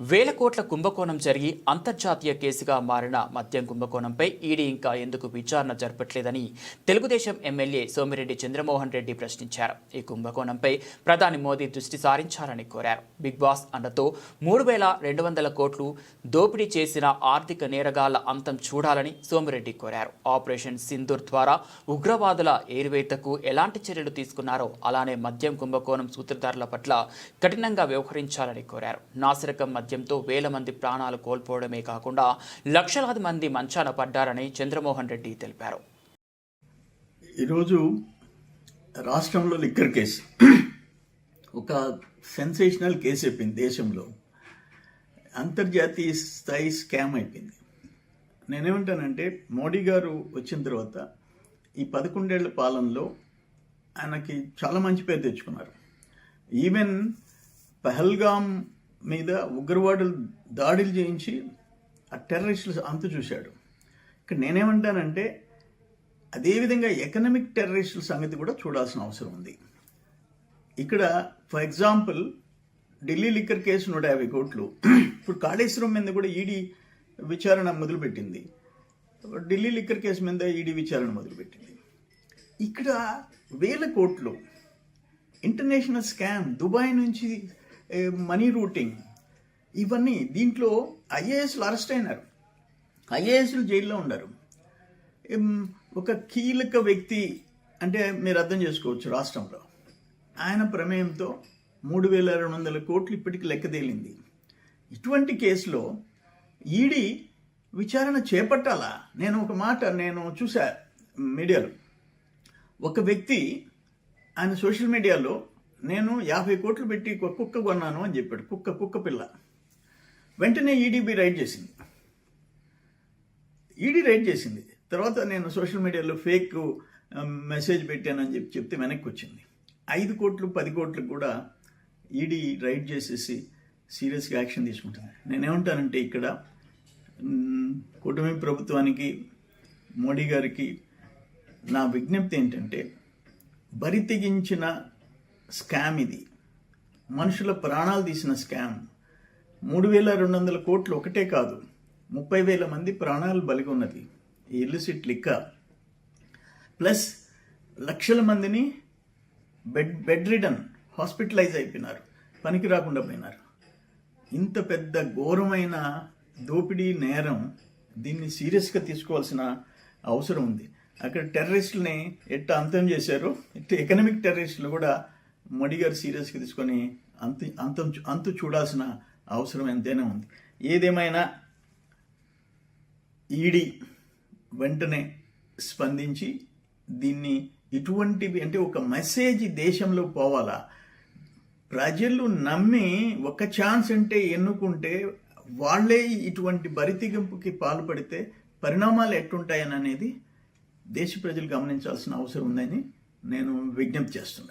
వేల కోట్ల కుంభకోణం జరిగి అంతర్జాతీయ కేసుగా మారిన మద్యం కుంభకోణంపై ఈడీ ఇంకా ఎందుకు విచారణ జరపట్లేదని తెలుగుదేశం ఎమ్మెల్యే సోమిరెడ్డి చంద్రమోహన్ రెడ్డి ప్రశ్నించారు. ఈ కుంభకోణంపై ప్రధాని మోదీ దృష్టి సారించాలని కోరారు. బిగ్ బాస్ అండతో మూడు వేల రెండు వందల కోట్లు దోపిడీ చేసిన ఆర్థిక నేరగాళ్ళ అంతం చూడాలని సోమిరెడ్డి కోరారు. ఆపరేషన్ సింధూర్ ద్వారా ఉగ్రవాదుల ఏరువేతకు ఎలాంటి చర్యలు తీసుకున్నారో అలానే మద్యం కుంభకోణం సూత్రధారుల పట్ల కఠినంగా వ్యవహరించాలని కోరారు. నాసిరకం మద్యంతో వేల మంది ప్రాణాలు కోల్పోవడమే కాకుండా లక్షలాది మంది మంచాన పడ్డారని చంద్రమోహన్ రెడ్డి తెలిపారు. ఈరోజు రాష్ట్రంలో లిక్కర్ కేసు. ఒక సెన్సేషనల్ కేసు అయిపోయింది దేశంలో. అంతర్జాతీయ స్థాయి స్కామ్ అయిపోయింది. నేనేమంటానంటే మోడీ గారు వచ్చిన తర్వాత ఈ పదకొండేళ్ళ పాలనలో ఆయనకి చాలా మంచి పేరు తెచ్చుకున్నారు. ఈవెన్ పహల్గామ్ మీద ఉగ్రవాదులు దాడులు చేయించి ఆ టెర్రరిస్టులు అంతు చూశాడు. ఇక్కడ నేనేమంటానంటే అదేవిధంగా ఎకనామిక్ టెర్రరిస్టుల సంగతి కూడా చూడాల్సిన అవసరం ఉంది. ఇక్కడ for example Delhi liquor case నూట యాభై కోట్లు. ఇప్పుడు కాళేశ్వరం మీద కూడా ఈడీ విచారణ మొదలుపెట్టింది. ఢిల్లీ లిక్కర్ కేసు మీద ఈడీ విచారణ మొదలుపెట్టింది. ఇక్కడ వేల కోట్లు. ఇంటర్నేషనల్ స్కామ్ దుబాయ్ నుంచి మనీ రూటింగ్ ఇవన్నీ దీంట్లో ఐఏఎస్లు అరెస్ట్ అయినారు. ఐఏఎస్లు జైల్లో ఉన్నారు ఒక కీలక వ్యక్తి అంటే మీరు అర్థం చేసుకోవచ్చు రాష్ట్రంలో. ఆయన ప్రమేయంతో మూడు వేల రెండు వందల కోట్లు ఇప్పటికి లెక్క తేలింది. ఇటువంటి కేసులో ఈడీ విచారణ చేపట్టాలా? నేను ఒక మాట నేను చూసా మీడియాలో. ఒక వ్యక్తి ఆయన సోషల్ మీడియాలో నేను యాభై కోట్లు పెట్టి కుక్క కొన్నాను అని చెప్పాడు. కుక్క కుక్క పిల్ల. వెంటనే ఈడీబీ రైడ్ చేసింది. ఈడీ రైడ్ చేసింది. తర్వాత నేను సోషల్ మీడియాలో ఫేక్ మెసేజ్ పెట్టానని చెప్పి చెప్తే వెనక్కి వచ్చింది. ఐదు కోట్లు పది కోట్లు కూడా ఈడీ రైడ్ చేసేసి సీరియస్గా యాక్షన్ తీసుకుంటుంది. నేనేమంటానంటే ఇక్కడ కూటమి ప్రభుత్వానికి మోడీ గారికి నా విజ్ఞప్తి ఏంటంటే బరి తెగించిన స్కామ్ ఇది. మనుషుల ప్రాణాలు తీసిన స్కామ్. మూడు వేల రెండు వందల కోట్లు ఒకటే కాదు ముప్పై వేల మంది ప్రాణాలు బలిగి ఉన్నది. ఈ ఇల్లుసిట్ లిక్క. ప్లస్ లక్షల మందిని బెడ్ బెడ్ రిడన్ హాస్పిటలైజ్ అయిపోయినారు. పనికి రాకుండా పోయినారు. ఇంత పెద్ద ఘోరమైన దోపిడీ నేరం దీన్ని సీరియస్గా తీసుకోవాల్సిన అవసరం ఉంది. అక్కడ టెర్రరిస్టులని ఎట్ట అంతం చేశారో? ఇట్ట ఎకనామిక్ టెర్రరిస్టులు కూడా మోడీ గారు సీరియస్గా తీసుకొని అంత అంతం అంతు చూడాల్సిన అవసరం ఎంతైనా ఉంది. ఏదేమైనా ఈడీ వెంటనే స్పందించి దీన్ని ఇటువంటివి అంటే ఒక మెసేజ్ దేశంలో పోవాలా? ప్రజలు నమ్మి ఒక ఛాన్స్ అంటే ఎన్నుకుంటే వాళ్ళే ఇటువంటి బరితిగింపుకి పాల్పడితే పరిణామాలు ఎట్టుంటాయని అనేది దేశ ప్రజలు గమనించాల్సిన అవసరం ఉందని నేను విజ్ఞప్తి చేస్తున్నాను.